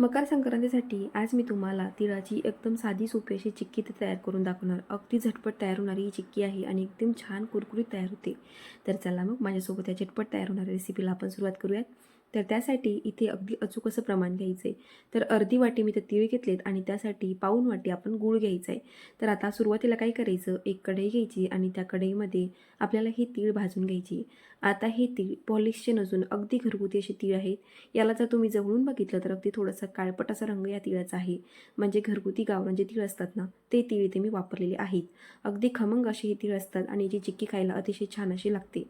मकर संक्रांतीसाठी आज मी तुम्हाला तिळाची एकदम साधी सोपी अशी चिक्की ते तयार करून दाखवणार. अगदी झटपट तयार होणारी ही चिक्की आहे आणि एकदम छान कुरकुरीत तयार होते. तर चला मग माझ्यासोबत या झटपट तयार होणाऱ्या रेसिपीला आपण सुरुवात करूयात. तर त्यासाठी इथे अगदी अचूक असं प्रमाण घ्यायचं आहे तर अर्धी वाटी मी तर तीळ घेतलेत आणि त्यासाठी पाऊन वाटी आपण गूळ घ्यायचा आहे तर आता सुरुवातीला काय करायचं? एक कढई घ्यायची आणि त्या कढईमध्ये आपल्याला हे तीळ भाजून घ्यायची. आता हे तीळ पॉलिशचे नसून अगदी घरगुती असे तीळ आहेत. याला जर तुम्ही जवळून बघितलं तर अगदी थोडासा काळपट असा रंग या तिळाचा आहे. म्हणजे घरगुती गावरान जे म्हणजे तीळ असतात ना ते तीळ इथे मी वापरलेले आहेत. अगदी खमंग असे हे तीळ असतात आणि याची चिक्की खायला अतिशय छान अशी लागते.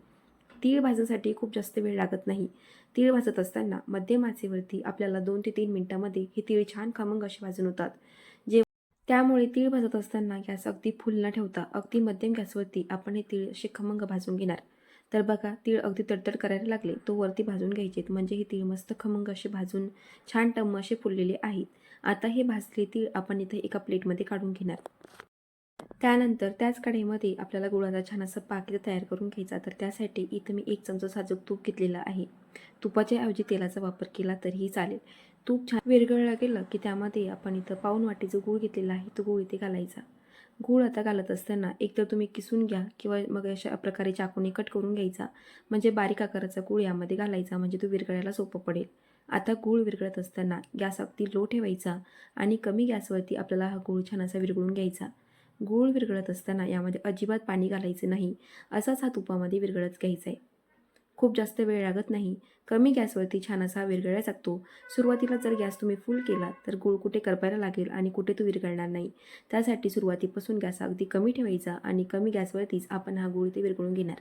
तीळ भाजण्यासाठी खूप जास्त वेळ लागत नाही. तीळ भाजत असताना मध्यम आचेवरती आपल्याला दोन ते तीन मिनटामध्ये हे तीळ छान खमंग असे भाजून होतात. जे त्यामुळे तीळ भाजत असताना गॅस अगदी फुल न ठेवता अगदी मध्यम गॅसवरती आपण हे तीळ असे खमंग भाजून घेणार. तर बघा तीळ अगदी तडतड करायला लागले तो वरती भाजून घ्यायचेत. म्हणजे हे तीळ मस्त खमंग असे भाजून छान टम्म असे फुललेले आहेत. आता हे भाजले तीळ आपण इथे एका प्लेटमध्ये काढून घेणार. त्यानंतर त्याच कढईमध्ये आपल्याला गुळाचा छान असा पाकिट तयार करून घ्यायचा. तर त्यासाठी इथं मी एक चमचा साजूक तूप घेतलेला आहे. तुपाच्या ऐवजी तेलाचा वापर केला तरीही चालेल. तूप छान विरघळला गेलं की त्यामध्ये आपण इथं पाऊन वाटीचं गूळ घेतलेला आहे. तो गूळ इथे घालायचा. गूळ आता घालत असताना एकतर तुम्ही किसून घ्या किंवा मग अशा प्रकारे चाकूने कट करून घ्यायचा. म्हणजे बारीक आकाराचा गूळ यामध्ये घालायचा म्हणजे तो विरघळायला सोपं पडेल. आता गूळ विरघळत असताना गॅस अगदी लो ठेवायचा आणि कमी गॅसवरती आपल्याला हा गूळ छान असा विरघळून घ्यायचा. गूळ विरघळत असताना यामध्ये अजिबात पाणी घालायचं नाही. असाच हा तुपामध्ये विरघळत घ्यायचा आहे खूप जास्त वेळ लागत नाही. कमी गॅसवरती छान असा विरघळायला लागतो सुरुवातीला जर गॅस तुम्ही फुल केला तर गूळ कुठे करपायला लागेल आणि कुठे तो विरघळणार नाही? त्यासाठी सुरुवातीपासून गॅस अगदी कमी ठेवायचा आणि कमी गॅसवरतीच आपण हा गूळ ते विरघळून घेणार.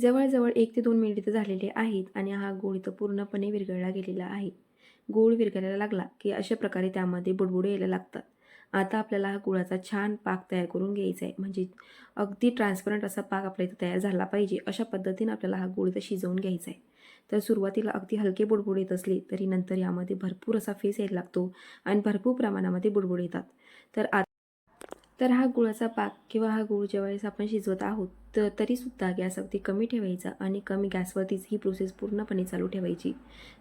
जवळजवळ एक ते दोन मिनिटे झालेले आहेत आणि हा गूळ इथं पूर्णपणे विरघळला गेलेला आहे. गूळ विरघळायला लागला की अशा प्रकारे त्यामध्ये बुडबुडे यायला लागतात. आता आपल्याला हा गुळाचा छान पाक तयार करून घ्यायचा आहे. म्हणजे अगदी ट्रान्सपरंट असा पाक आपल्या इथं तयार झाला पाहिजे. अशा पद्धतीने आपल्याला हा गुळ इथं शिजवून घ्यायचा आहे. तर सुरुवातीला अगदी हलके बुडबुड येत असले तरी नंतर यामध्ये भरपूर असा फेस यायला लागतो आणि भरपूर प्रमाणामध्ये बुडबुड येतात. तर आ तर हा गुळाचा पाक किंवा हा गुळ ज्यावेळेस आपण शिजवत आहोत तर तरीसुद्धा गॅस अगदी कमी ठेवायचा आणि कमी गॅसवरतीच ही प्रोसेस पूर्णपणे चालू ठेवायची.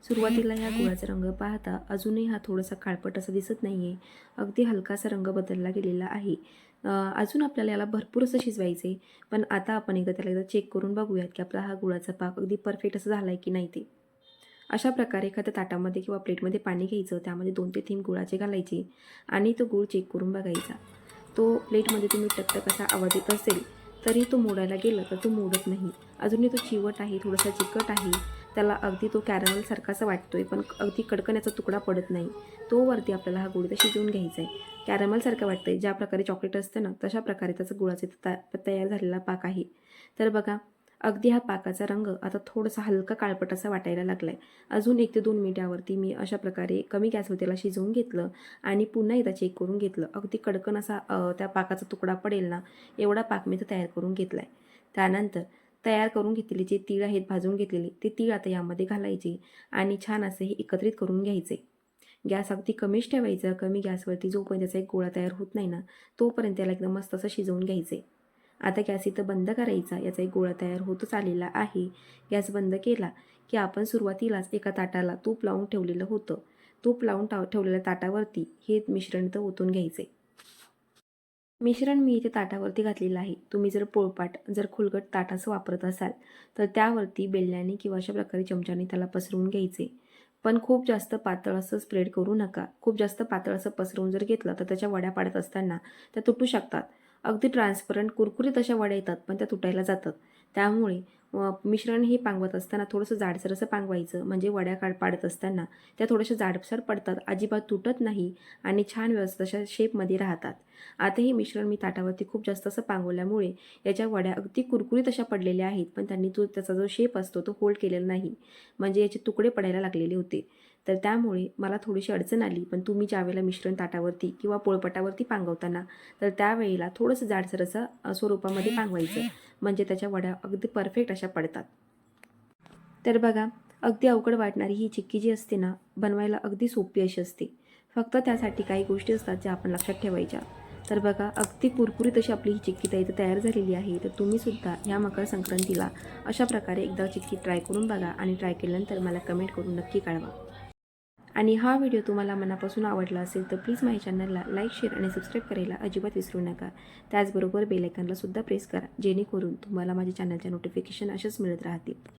सुरुवातीला ह्या गुळाचा रंग पाहता अजूनही हा थोडासा काळपट असा दिसत नाही आहे अगदी हलकासा रंग बदलला गेलेला आहे. अजून आपल्याला याला भरपूर असं शिजवायचं आहे पण आता आपण एकदा त्याला एकदा चेक करून बघूयात की आपला हा गुळाचा पाक अगदी परफेक्ट असं झाला आहे की नाही ते. अशा प्रकारे एखाद्या ताटामध्ये किंवा प्लेटमध्ये पाणी घ्यायचं त्यामध्ये दोन ते तीन गुळाचे घालायचे आणि तो गुळ चेक करून बघायचा. तो प्लेटमध्ये तुम्ही टकटक असा आवाज येत असेल तरी तो मोडायला गेला तर तो मोडत नाही. अजूनही तो चिवट आहे थोडासा चिकट आहे. त्याला अगदी तो कॅरमलसारखासा वाटतो आहे पण अगदी कडकण्याचा तुकडा पडत नाही. तो वरती आपल्याला हा गुळ शिजवून घ्यायचा आहे. कॅरमलसारखं वाटतंय ज्या प्रकारे चॉकलेट असतं ना तशा प्रकारे त्याचा गुळाचा तयार झालेला पाक आहे. तर बघा अगदी हा पाकाचा रंग आता थोडासा हलका काळपट असा वाटायला लागला आहे अजून एक ते दोन मिनिटावरती मी अशा प्रकारे कमी गॅसवर त्याला शिजवून घेतलं आणि पुन्हा एकदा चेक करून घेतलं. अगदी कडकन असा त्या पाकाचा तुकडा पडेल ना एवढा पाक मी तर तयार करून घेतला आहे त्यानंतर तयार करून घेतलेले जे तीळ आहेत भाजून घेतलेले ते तीळ आता यामध्ये घालायचे आणि छान असं हे एकत्रित करून घ्यायचे. गॅस अगदी कमीच ठेवायचं कमी गॅसवरती जोपर्यंत त्याचा एक गोळा तयार होत नाही ना तोपर्यंत त्याला एकदम मस्त असं शिजवून घ्यायचे. आता गॅस इथं बंद करायचा याचा एक गोळा तयार होतच आलेला आहे. गॅस बंद केला की आपण सुरुवातीलाच एका ताटाला तूप लावून ठेवलेलं होतं. तूप लावून टाव ठेवलेल्या ताटावरती हे मिश्रण तर ओतून घ्यायचे. मिश्रण मी इथे ताटावरती घातलेलं आहे. तुम्ही जर पोळपाट जर खुलगट ताटाचं वापरत असाल तर त्यावरती बेलण्याने किंवा अशा प्रकारे चमच्याने त्याला पसरवून घ्यायचे. पण खूप जास्त पातळ असं स्प्रेड करू नका. खूप जास्त पातळ असं पसरवून जर घेतलं तर त्याच्या वड्या पाडत असताना त्या तुटू शकतात. अगदी ट्रान्सपरंट कुरकुरीत अशा वड्या येतात पण त्या तुटायला जातात. त्यामुळे मिश्रण हे पांगवत असताना थोडंसं जाडसर असं पांगवायचं. म्हणजे वड्या काढ पाडत असताना त्या थोड्याशा जाडसर पडतात. अजिबात तुटत नाही आणि छान व्यवस्थित अशा शेपमध्ये राहतात. आता हे मिश्रण मी ताटावरती खूप जास्त असं पांगवल्यामुळे याच्या वड्या अगदी कुरकुरीत अशा पडलेल्या आहेत. पण त्यांनी तो त्याचा जो शेप असतो तो होल्ड केलेला नाही. म्हणजे याचे तुकडे पडायला लागलेले होते. तर त्यामुळे मला थोडीशी अडचण आली. पण तुम्ही ज्यावेळेला मिश्रण ताटावरती किंवा पोळपटावरती पांगवताना तर त्यावेळेला थोडंसं जाडसर असं स्वरूपामध्ये पांगवायचं. म्हणजे त्याच्या वड्या अगदी परफेक्ट अशा पडतात. तर बघा अगदी अवघड वाटणारी ही चिक्की जी असते ना बनवायला अगदी सोपी अशी असते. फक्त त्यासाठी काही गोष्टी असतात ज्या आपण लक्षात ठेवायच्या. तर बघा अगदी कुरकुरीत अशी आपली ही चिक्की ताई तयार झालेली आहे. तर तुम्हीसुद्धा ह्या मकर संक्रांतीला अशा प्रकारे एकदा चिक्की ट्राय करून बघा आणि ट्राय केल्यानंतर मला कमेंट करून नक्की कळवा. आणि हा व्हिडिओ तुम्हाला मनापासून आवडला असेल तर प्लीज माझ्या चॅनलला लाईक शेअर आणि सबस्क्राईब करायला अजिबात विसरू नका. त्याचबरोबर बेलायकनला सुद्धा प्रेस करा जेणेकरून तुम्हाला माझ्या चॅनलच्या नोटिफिकेशन अशाच मिळत राहतील.